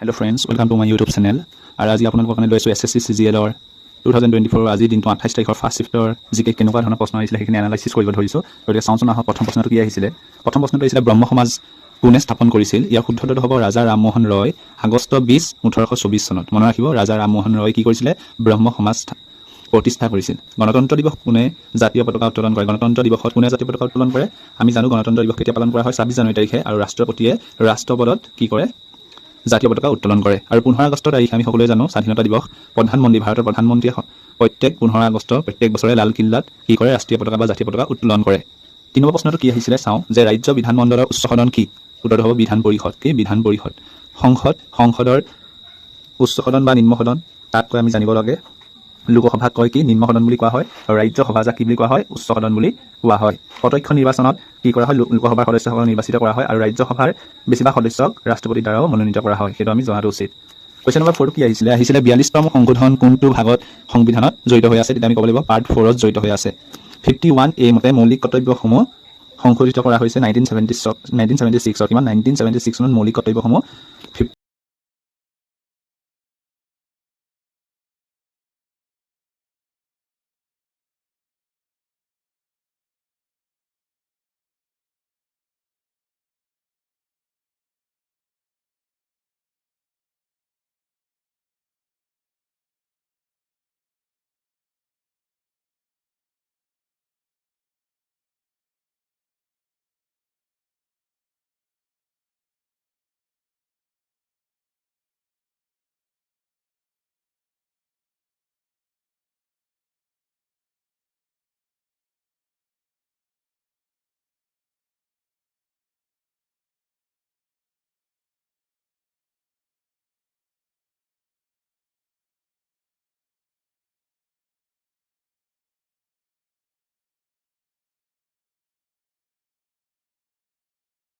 Hello' friends welcome to my YouTube channel আৰু আজি আপোনালোকৰ কাৰণে লৈ আছোঁ এছ এছ চি চি জি এলৰ টু থাউজেণ্ড টুৱেণ্টি ফ'ৰ আজিৰ দিনটো আঠাইছ তাৰিখৰ ফাৰ্ষ্ট চিফ্টৰ যি কে কেনেকুৱা ধৰণৰ প্ৰশ্ন আহিছিলে সেইখিনি এনালাইচিছ কৰিব ধৰিছোঁ। গতিকে চাওঁচোন আহক প্ৰথম প্ৰশ্নটো কি আহিছিলে। প্ৰথম প্ৰশ্নটো আহিছিলে, ব্ৰহ্ম সমাজ কোনে স্থাপন কৰিছিল? ইয়াৰ শুদ্ধটো হ'ব ৰাজা ৰামমোহন ৰয়, আগষ্ট বিছ, ওঠৰশ চৌবিছ চনত। মনত ৰাখিব, ৰাজা ৰামমোহন ৰয় কি কৰিছিলে? ব্ৰহ্ম সমাজ প্ৰতিষ্ঠা কৰিছিল। গণতন্ত্ৰ দিৱস কোনে জাতীয় পতাকা উত্তোলন কৰে? গণতন্ত্ৰ দিৱসত কোনে জাতীয় পতাকা উত্তোলন কৰে? আমি জানো গণতন্ত্ৰ দিৱস কেতিয়া পালন কৰা হয়? ছাব্বিছ জানুৱাৰী তাৰিখে। আৰু ৰাষ্ট্ৰপতিয়ে ৰাষ্ট্ৰপদত কি কৰে? জাতীয় পতাকা উত্তোলন কৰে। আৰু পোন্ধৰ আগষ্ট তাৰিখে আমি সকলোৱে জানো, স্বাধীনতা দিৱস, প্ৰধানমন্ত্ৰী, ভাৰতৰ প্ৰধানমন্ত্ৰীয়ে প্ৰত্যেক পোন্ধৰ আগষ্ট প্ৰত্যেক বছৰে লালকিল্লাত কি কৰে, ৰাষ্ট্ৰীয় পতাকা বা জাতীয় পতাকা উত্তোলন কৰে। তিনি নম্বৰ প্ৰশ্নটো কি আহিছিলে চাওঁ, যে ৰাজ্য বিধানমণ্ডলৰ উচ্চ সদন কি? উত্তৰটো হ'ব বিধান পৰিষদ, কি? বিধান পৰিষদ। সংসদ, সংসদৰ উচ্চ সদন বা নিম্ন সদন, তাতকৈ আমি জানিব লাগে। লোকসভাক কয় কি নিম্ন সদন বুলি কোৱা হয় আৰু ৰাজ্যসভা যাক কি বুলি কোৱা হয় উচ্চ সদন বুলি কোৱা হয়। প্ৰত্যক্ষ নিৰ্বাচনত কি কৰা হয়? লোকসভাৰ সদস্যসকলক নিৰ্বাচিত কৰা হয় আৰু ৰাজ্যসভাৰ বেছিভাগ সদস্যক ৰাষ্ট্ৰপতিৰ দ্বাৰাও মনোনীত কৰা হয়। সেইটো আমি জনাটো উচিত। কুৱেশ্যন নম্বৰ ফ'ৰটো কি আহিছিলে? আহিছিলে বিয়াল্লিছতম সংশোধন কোনটো ভাগত সংবিধানত জড়িত হৈ আছে? তেতিয়া আমি ক'ব লাগিব পাৰ্ট ফ'ৰত জড়িত হৈ আছে। ফিফটি ওৱান এ মতে মৌলিক কৰ্তব্যসমূহ সংশোধিত কৰা হৈছে নাইনটিন ছেভেণ্টি নাইনটিন ছেভেণ্টি ছিক্সত কিমান? নাইনটিন ছেভেণ্টি ছিক্স চনত মৌলিক কৰ্তব্যসমূহ